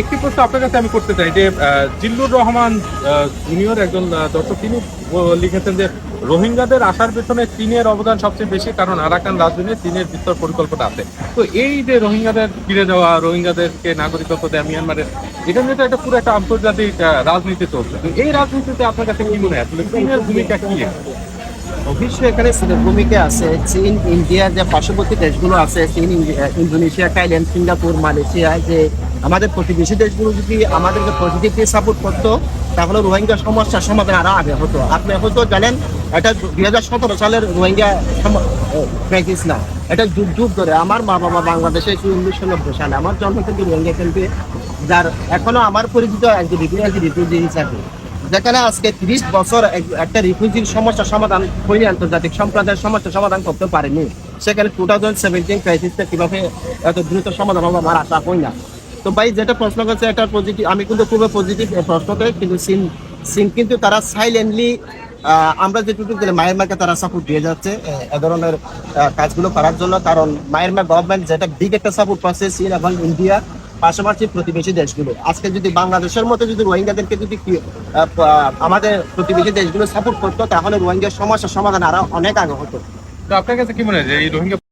একটি প্রশ্ন আপনার কাছে আমি করতে চাই যে জিল্লুর রহমান জুনিয়র একজন দর্শক, তিনি লিখেছেন যে, রোহিঙ্গাদের আসার পেছনে চীনের অবদান সবচেয়ে বেশি, কারণ আরাকান রাজধানী চীনের বিস্তর পরিকল্পনা আছে। তো এই যে রোহিঙ্গাদের ফিরে যাওয়া, রোহিঙ্গাদেরকে নাগরিকত্ব দেওয়া মিয়ানমারের, এটা নিয়ে তো একটা পুরো একটা আন্তর্জাতিক রাজনীতি চলছে। তো এই রাজনীতিতে আপনার কাছে কি মনে হয়? চীনের ভূমিকা কি? অবশ্যই এখানে চীনের ভূমিকা আছে। চীন, ইন্ডিয়ার যে পার্শ্ববর্তী দেশগুলো আছে, চীন ইন্দোনেশিয়া, থাইল্যান্ড, সিঙ্গাপুর, মালয়েশিয়া, যে আমাদের প্রতিবেশী দেশগুলো যদি আমাদেরকে পজিটিভলি সাপোর্ট করতো, তাহলে রোহিঙ্গা সমস্যার সমাধান আরও আগে হতো। আপনি হয়তো জানেন, এটা দুই হাজার সতেরো সালের রোহিঙ্গা ক্রাইসিস না। এটা যুগ যুগ ধরে আমার মা বাবা বাংলাদেশে উনিশশো নব্বই সালে আমার জন্ম থেকে রোহিঙ্গা কিন্তু যার এখনও আমার পরিচিত একজন রিফিউজি রিফিউজি হিসাবে। যেখানে আজকে তিরিশ বছর এক- একটা রিফিউজির সমস্যা সমাধান হয়নি, আন্তর্জাতিক সম্প্রদায়ের সমস্যা সমাধান করতে পারেনি। সেখানে টু থাউজেন্ড সেভেন্টিন ক্রাইসিসটা কীভাবে এত দ্রুত সমাধান হবে আমার আশা হয় না। তো ভাই, যেটা প্রশ্ন করছে একটা পজিটিভ আমি কিন্তু খুবই পজিটিভ প্রশ্ন করে কিন্তু সিন সিন কিন্তু তারা সাইলেন্টলি আমরা যেটুকু দিলে মায়েরমাকে তারা সাপোর্ট দিয়ে যাচ্ছে, এ ধরনের কাজগুলো করার জন্য। কারণ মায়েরমা গভর্নমেন্ট যেটা বিগ একটা সাপোর্ট পাচ্ছে চীন এবং ইন্ডিয়া, পাশাপাশি প্রতিবেশী দেশগুলো। আজকে যদি বাংলাদেশের মতো যদি রোহিঙ্গাদেরকে যদি আমাদের প্রতিবেশী দেশগুলো সাপোর্ট করতো, তাহলে রোহিঙ্গার সমস্যার সমাধান আরও অনেক আগে হতো। তো আপনার কাছে কি মনে হয় যে এই রোহিঙ্গা